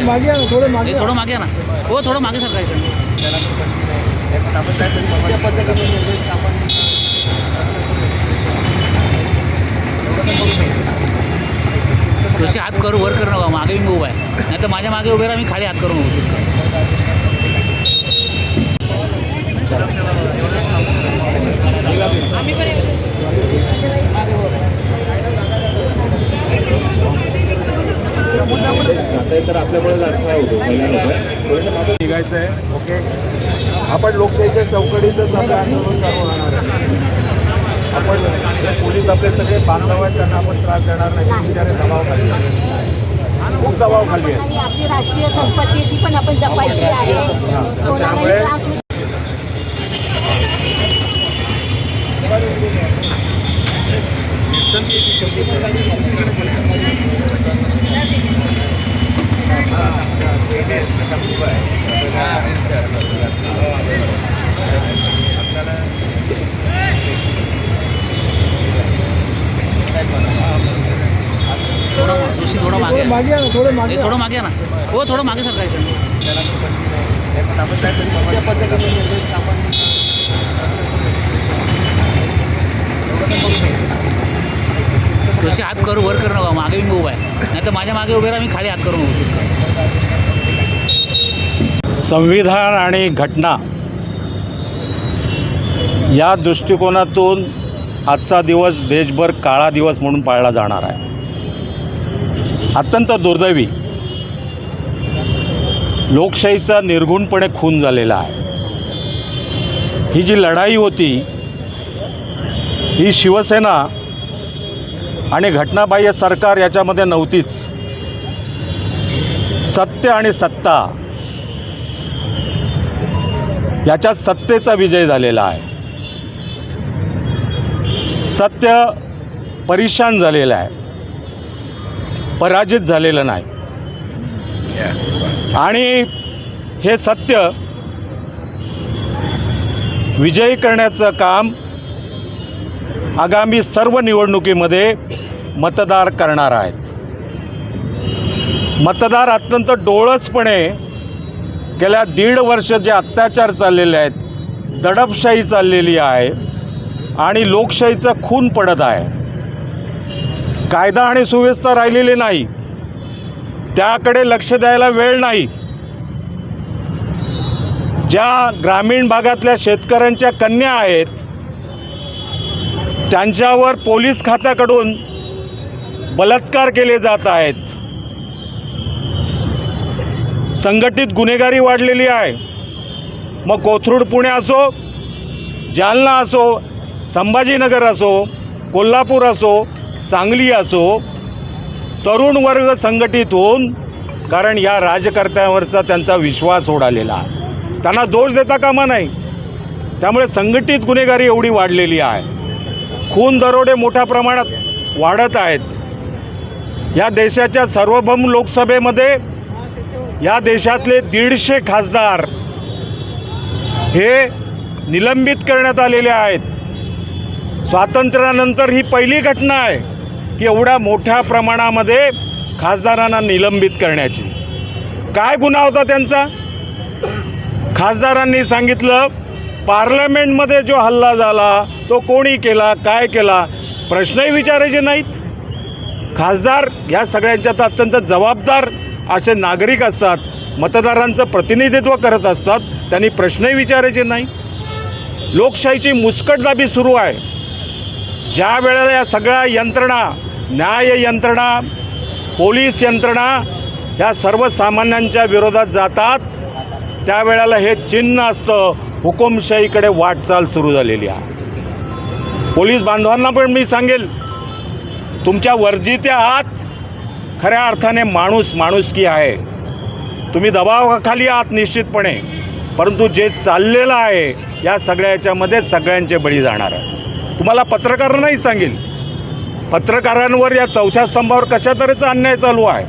थोडं मागे या ना, थोडं हे मागे थोडं मागे या ना. हो थोडं मागे सरका इकडे तुझे हात करू वर कर नका मागे मी उभा आहे. नाही तर माझ्या मागे उभे राहा मी खाली हात करून उभं. तर आपल्यामुळे अडथळा होतो पहिल्यांदा निघायचं आहे. ओके. आपण लोकशाहीच्या चौकटीतच आपलं आंदोलन चालू राहणार आहे. आपण पोलीस आपले सगळे बांधव आहेत त्यांना आपण त्रास देणार नाही. बिचारे दबाव खाली. खूप दबाव खाली आहे. आपली राष्ट्रीय संपत्ती ती पण आपण जपायची आहे. त्यामुळे- थोडं तुळशी थोडं मागे थोडं या. मागे या ना, थोडं मागे हे या. थोडं मागे या ना हो थोडं मागे सरका इकडे जसे हात करू वर कर नका मागे मी उभा आहे. नाही तर माझ्या मागे उभे राहा मी खाली हात करून संविधान आणि घटना या दृष्टिकोनातून आजचा दिवस देशभर काळा दिवस म्हणून पाळला जाणार आहे. अत्यंत दुर्दैवी लोकशाहीचा निर्घुणपणे खून झालेला आहे. ही जी लढाई होती ही शिवसेना आणि घटनाबाह्य सरकार याच्यामध्ये नव्हतीच. सत्य आणि सत्ता. याच्यात सत्तेचा विजय झालेला आहे. सत्य परिशान झालेलं आहे. पराजित झालेलं नाही. आणि हे सत्य विजयी करण्याचं काम आगामी सर्व निवडणुकीमध्ये मतदार करणार आहेत. मतदार अत्यंत डोळसपणे गेल्या दीड वर्ष जे अत्याचार चाललेले आहेत दडपशाही चाललेली आहे आणि लोकशाहीचा खून पडत आहे. कायदा आणि सुव्यवस्था राहिलेली नाही. त्याकडे लक्ष द्यायला वेळ नाही. ज्या ग्रामीण भागातल्या शेतकऱ्यांच्या कन्या आहेत त्यांच्यावर पोलीस खात्याकडून बलात्कार केले जात आहेत. संघटित गुन्हेगारी वाढलेली आहे. मग कोथरूड पुणे असो जालना असो संभाजीनगर असो कोल्हापूर असो सांगली असो तरुण वर्ग संघटित होऊन कारण या राजकर्त्यांवरचा त्यांचा विश्वास उडालेला आहे. त्यांना दोष देता कामा नाही. त्यामुळे संघटित गुन्हेगारी एवढी वाढलेली आहे. खून दरोडे मोठ्या प्रमाणात वाढत आहेत. या देशाच्या सार्वभौम लोकसभेमध्ये या देशातले दीडशे खासदार हे निलंबित करण्यात आलेले आहेत. स्वातंत्र्यानंतर ही पहिली घटना आहे की एवढ्या मोठ्या प्रमाणामध्ये खासदारांना निलंबित करण्याची. काय गुन्हा होता त्यांचा? खासदारांनी सांगितलं पार्लमेंटमध्ये जो हल्ला झाला तो कोणी केला काय केला प्रश्नही विचारायचे नाहीत. खासदार ह्या सगळ्यांच्या तर अत्यंत जबाबदार असे नागरिक असतात मतदारांचं प्रतिनिधित्व करत असतात त्यांनी प्रश्नही विचारायचे नाही. लोकशाहीची मुस्कटदाबी सुरू आहे. ज्या वेळेला या सगळ्या यंत्रणा न्याय यंत्रणा पोलीस यंत्रणा या सर्वसामान्यांच्या विरोधात जातात त्यावेळेला हे चिन्ह असतं हुकुमशाहीकडे वाटचाल सुरू झालेली आहे. पोलीस बांधवांना पण मी सांगेल तुमच्या वर्जित्या आत खऱ्या अर्थाने माणूस माणुसकी आहे. तुम्ही दबावाखाली आहात निश्चितपणे परंतु जे चाललेलं आहे या सगळ्याच्यामध्ये सगळ्यांचे बळी जाणार आहे. तुम्हाला पत्रकारांनाही सांगेल पत्रकारांवर या चौथ्या स्तंभावर कशा तऱ्हेचा अन्याय चालू आहे.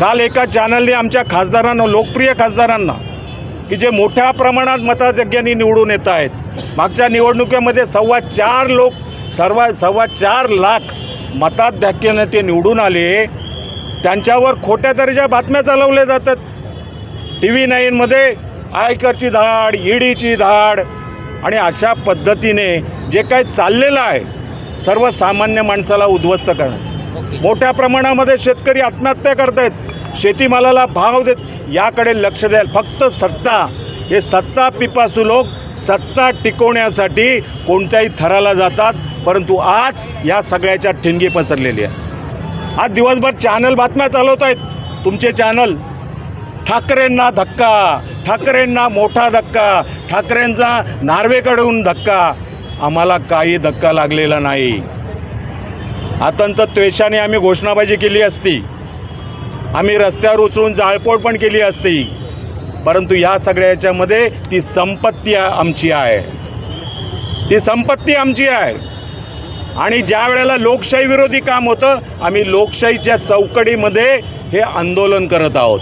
काल एका चॅनलने आमच्या खासदारांना लोकप्रिय खासदारांना की जे मोठ्या प्रमाणात मताधिक्याने निवडून येत आहेत. मागच्या निवडणुकीमध्ये सव्वा चार लोक सर्व सव्वा चार लाख मताधिक्याने ते निवडून आले. त्यांच्यावर खोट्या दर्जा बातम्या चालवल्या जातात. टी व्ही नाईनमध्ये आयकरची धाड ईडीची धाड आणि अशा पद्धतीने जे काही चाललेलं आहे सर्वसामान्य माणसाला उद्ध्वस्त करणं मोठ्या प्रमाणामध्ये शेतकरी आत्महत्या करत आहेत शेतीमालाला भाव देत याकडे लक्ष द्याल. फक्त सत्ता. हे सत्ता पिपासू लोक सत्ता टिकवण्यासाठी कोणत्याही थराला जातात. परंतु आज या सगळ्याच्या ठिणगी पसरलेली आहे. आज दिवसभर चॅनल बातम्या चालवत आहेत. तुमचे चॅनल ठाकरेंना धक्का ठाकरेंना मोठा धक्का ठाकरेंचा नार्वेकडून धक्का. आम्हाला काही धक्का लागलेला नाही. आतंत त्वेषाने आम्ही घोषणाबाजी केली असती. आम्ही रस्त्यावर उचलून जाळपोळ पण केली असती. परंतु या सगळ्या याच्यामध्ये ती संपत्ती आमची आहे. ती संपत्ती आमची आहे. आणि ज्या वेळेला लोकशाही विरोधी काम होतं आम्ही लोकशाहीच्या चौकडीमध्ये हे आंदोलन करत आहोत.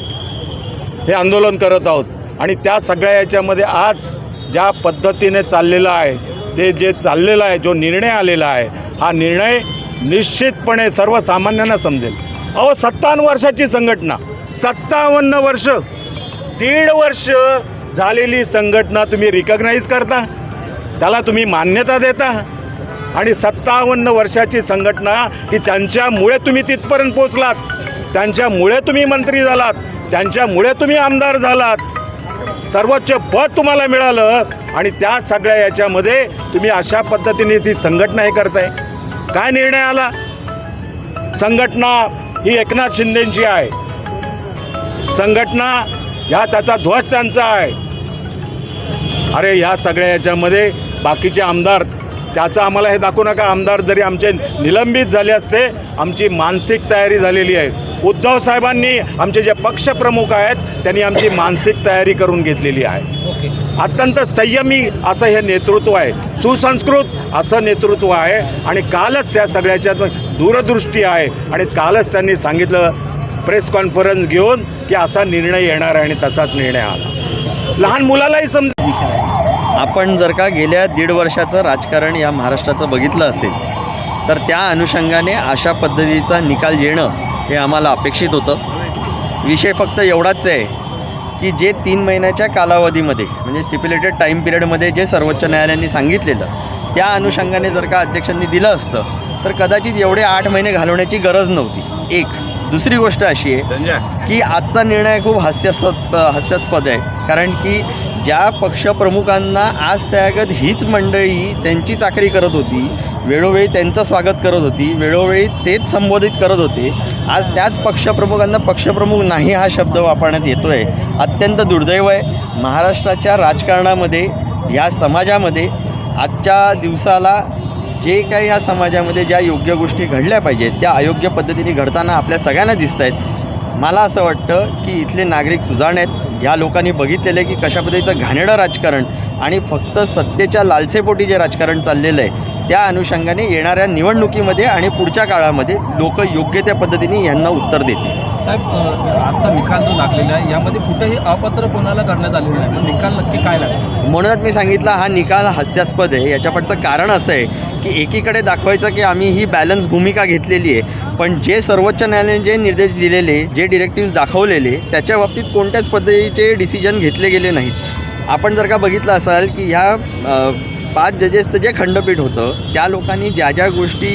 हे आंदोलन करत आहोत. आणि त्या सगळ्या याच्यामध्ये आज ज्या पद्धतीने चाललेलं आहे ते जे चाललेलं आहे जो निर्णय आलेला आहे हा निर्णय निश्चितपणे सर्वसामान्यांना समजेल. अहो सत्तावन्न वर्षाची संघटना. सत्तावन्न वर्ष दीड वर्ष झालेली संघटना तुम्ही रिकग्नाईज करता. त्याला तुम्ही मान्यता देता. आणि सत्तावन्न वर्षाची संघटना ही त्यांच्यामुळे तुम्ही तिथपर्यंत पोचलात त्यांच्यामुळे तुम्ही मंत्री झालात. त्यांच्यामुळे तुम्ही आमदार झालात. सर्वोच्च पद तुम्हाला मिळालं आणि त्या सगळ्या याच्यामध्ये तुम्ही अशा पद्धतीने ती संघटना हे करताय. काय निर्णय आला? संघटना ही एकनाथ शिंदेची आहे. संघटना ह्या त्याचा ध्वज त्यांचा आहे. अरे ह्या सगळ्या याच्यामध्ये बाकीचे आमदार त्याचं आम्हाला हे दाखवू नका. आमदार जरी आमचे निलंबित झाले असते आमची मानसिक तयारी झालेली आहे. उद्धव साहेबांनी आमचे जे पक्षप्रमुख आहेत त्यांनी आमची मानसिक तयारी करून घेतलेली आहे. अत्यंत संयमी असं हे नेतृत्व आहे. सुसंस्कृत असं नेतृत्व आहे. आणि कालच त्या सगळ्याच्या दूरदृष्टी आहे. आणि कालच त्यांनी सांगितलं प्रेस कॉन्फरन्स घेऊन की असा निर्णय येणार आहे आणि तसाच निर्णय आला. लहान मुलालाही समज आपण जर का गेल्या दीड वर्षाचं राजकारण या महाराष्ट्राचं बघितलं असेल तर त्या अनुषंगाने अशा पद्धतीचा निकाल येणं हे आम्हाला अपेक्षित होतं. विषय फक्त एवढाच आहे की जे तीन महिन्याच्या कालावधीमध्ये म्हणजे स्टिप्युलेटेड टाईम पिरियडमध्ये जे सर्वोच्च न्यायालयाने सांगितलेलं त्या अनुषंगाने जर का अध्यक्षांनी दिलं असतं तर कदाचित एवढे आठ महिने घालवण्याची गरज नव्हती. एक दुसरी गोष्ट अशी आहे की आजचा निर्णय खूप हास्यास्पद हास्यास्पद आहे. कारण की ज्या पक्षप्रमुखांना आज त्यागत हीच मंडळी त्यांची चाकरी करत होती वेळोवेळी त्यांचं स्वागत करत होती वेळोवेळी तेच संबोधित करत होते आज त्याच पक्षप्रमुखांना पक्षप्रमुख नाही हा शब्द वापरण्यात येतो आहे अत्यंत दुर्दैव आहे. महाराष्ट्राच्या राजकारणामध्ये या समाजामध्ये आजच्या दिवसाला जे काही ह्या समाजामध्ये ज्या योग्य गोष्टी घडल्या पाहिजेत त्या अयोग्य पद्धतीने घडताना आपल्या सगळ्यांना दिसत आहेत मला असं वाटतं की इथले नागरिक सुजाण आहेत. ह्या लोकांनी बघितलेलं आहे की कशा पद्धतीचं घाणेरडं राजकारण आणि फक्त सत्तेच्या लालसेपोटी जे राजकारण चाललेलं आहे त्या अनुषंगाने येणाऱ्या निवडणुकीमध्ये आणि पुढच्या काळामध्ये लोक योग्य त्या पद्धतीने यांना उत्तर देतील. साहेब आजचा निकाल जो लागलेला आहे यामध्ये कुठेही अपात्र कोणाला करण्यात आलेलं नाही. निकाल नक्की काय लागला? म्हणूनच मी सांगितलं हा निकाल हास्यास्पद आहे. याच्यापाठचं कारण असं आहे की एकीकडे दाखवायचं की आम्ही ही बॅलन्स भूमिका घेतलेली आहे पण जे सर्वोच्च न्यायालयाने जे निर्देश दिलेले जे डिरेक्टिव्स दाखवलेले त्याच्या बाबतीत कोणत्याच पद्धतीचे डिसिजन घेतले गेले नाहीत. आपण जर का बघितलं असाल की ह्या पाच जजेसचं जे खंडपीठ होतं त्या लोकांनी ज्या ज्या गोष्टी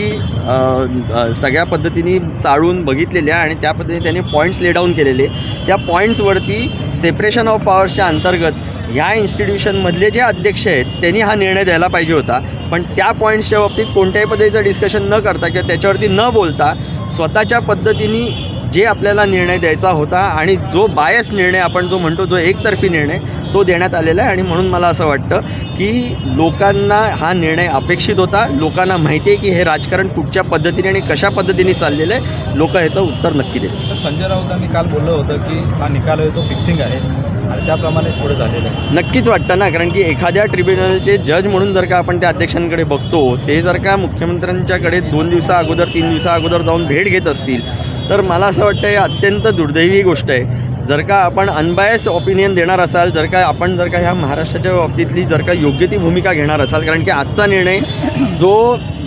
सगळ्या पद्धतीने चाळून बघितलेल्या आणि त्या पद्धतीने त्यांनी पॉईंट्स ले डाऊन केलेले त्या पॉईंट्सवरती सेपरेशन ऑफ पॉवर्सच्या अंतर्गत ह्या इन्स्टिट्यूशनमधले जे अध्यक्ष आहेत त्यांनी हा निर्णय द्यायला पाहिजे होता. पण त्या पॉईंट्सच्या बाबतीत कोणत्याही पद्धतीचं डिस्कशन न करता किंवा त्याच्यावरती न बोलता स्वतःच्या पद्धतीने जे आपल्याला निर्णय द्यायचा होता आणि जो बायस निर्णय आपण जो म्हणतो जो एकतर्फी निर्णय तो देण्यात आलेला आहे. आणि म्हणून मला असं वाटतं की लोकांना हा निर्णय अपेक्षित होता. लोकांना माहिती आहे की हे राजकारण कुठच्या पद्धतीने आणि कशा पद्धतीने चाललेलं आहे. लोक ह्याचं उत्तर नक्की देतील. तर संजय राऊतांनी काल बोललं होतं की हा निकाल आहे तो फिक्सिंग आहे आणि त्याप्रमाणे पुढे झालेलं आहे. नक्कीच वाटतं ना कारण की एखाद्या ट्रिब्युनलचे जज म्हणून जर का आपण त्या अध्यक्षांकडे बघतो ते जर का मुख्यमंत्र्यांच्याकडे दोन दिवसा अगोदर तीन दिवसा अगोदर जाऊन भेट घेत असतील तर मला असं वाटतं हे अत्यंत दुर्दैवी गोष्ट आहे. जर का आपण अनबायस ओपिनियन देणार असाल जर का आपण जर का ह्या महाराष्ट्राच्या बाबतीतली जर का योग्य ती भूमिका घेणार असाल कारण की आजचा निर्णय जो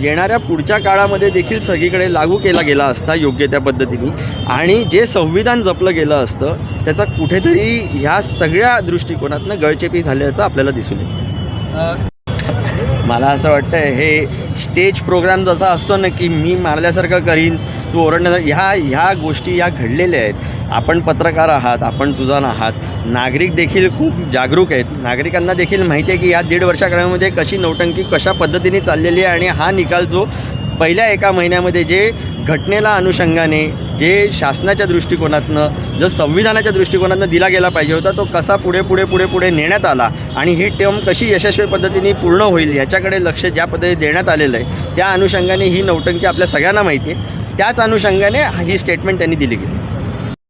येणाऱ्या पुढच्या काळामध्ये देखील सगळीकडे लागू केला गेला असता योग्य त्या पद्धतीने आणि जे संविधान जपलं गेलं असतं त्याचा कुठेतरी ह्या सगळ्या दृष्टिकोनातनं गळचेपी झाल्याचं आपल्याला दिसून येतं. मला असं वाटतं हे स्टेज प्रोग्राम जसा असतो ना की मी मारल्यासारखं करीन तू ओरडण्यासारखं ह्या ह्या गोष्टी ह्या घडलेल्या आहेत. आपण पत्रकार आहात आपण सुजाण आहात. नागरिक देखील खूप जागरूक आहेत. नागरिकांना देखील माहिती आहे की या दीड वर्षाकाळामध्ये कशी नौटंकी कशा पद्धतीने चाललेली आहे आणि हा निकाल जो पहिल्या एका महिन्यामध्ये जे घटनेला अनुषंगाने जे शासनाच्या दृष्टिकोनातनं जो संविधानाच्या दृष्टिकोनातनं दिला गेला पाहिजे होता तो कसा पुढे पुढे पुढे पुढे नेण्यात आला आणि ही टर्म कशी यशस्वी पद्धतीने पूर्ण होईल याच्याकडे लक्ष ज्या पद्धतीने देण्यात आलेलं आहे त्या अनुषंगाने ही नौटंकी आपल्या सगळ्यांना माहिती आहे. त्याच अनुषंगाने ही स्टेटमेंट त्यांनी दिली गेली.